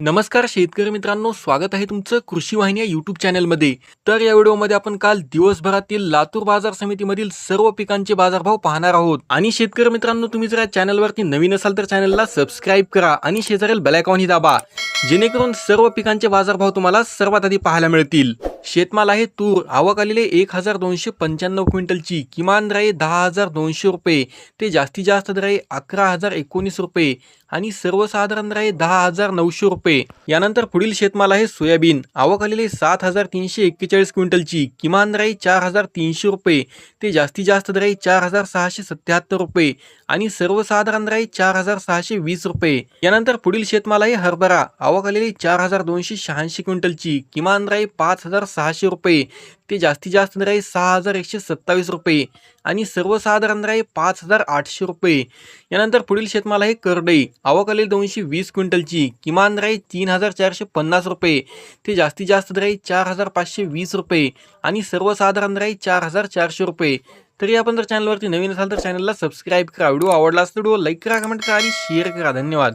नमस्कार शेतकरी मित्रांनो स्वागत आहे तुमचं कृषी वाहिनी या युट्यूब चॅनलमध्ये तर या व्हिडिओमध्ये आपण काल दिवसभरातील लातूर बाजार समितीमधील सर्व पिकांचे बाजारभाव पाहणार आहोत. आणि शेतकरी मित्रांनो तुम्ही जर या चॅनलवरती नवीन असाल तर चॅनलला सबस्क्राईब करा आणि शेजारील बेलायकॉनही दाबा. जेणेकरून सर्व पिकांचे बाजारभाव तुम्हाला सर्वात आधी पाहायला मिळतील. शेतमाल आहे तूर आवक आलेले एक हजार दोनशे पंच्याण्णव क्विंटलची किमान दर दहा हजार दोनशे रुपये ते जास्तीत जास्त दर अकरा हजार एकोणीस रुपये आणि सर्वसाधारण दर दहा हजार नऊशे रुपये. यानंतर पुढील शेतमाल आहे सोयाबीन आवक आलेले सात हजार तीनशे एक्केचाळीस क्विंटलची किमान दर चार हजार तीनशे रुपये ते जास्तीत जास्त दर चार हजार सहाशे सत्याहत्तर रुपये आणि सर्वसाधारण दर चार हजार सहाशे वीस रुपये. यानंतर पुढील शेतमाल आहे हरभरा आवक आलेली चार हजार दोनशे शहाऐंशी क्विंटलची किमान दर पाच हजार सहाशे रुपये. ते जास्तीत जास्त दर आहे सहा हजार एकशे सत्तावीस रुपये आणि सर्वसाधारण दर आहे पाच हजार आठशे रुपये. यानंतर पुढील शेतमाल आहे करडई. आवक आलेली दोनशे वीस क्विंटलची. किमान दर आहे तीन हजार चारशे पन्नास रुपये. ते जास्तीत जास्त दर आहे चार हजार पाचशे वीस रुपये आणि सर्वसाधारण दर आहे चार हजार चारशे रुपये. तरी आपण जर चॅनलवरती नवीन असाल तर चॅनलला सबस्क्राईब करा. व्हिडिओ आवडला असतो व्हिडिओ लाईक करा कमेंट करा आणि शेअर करा. धन्यवाद.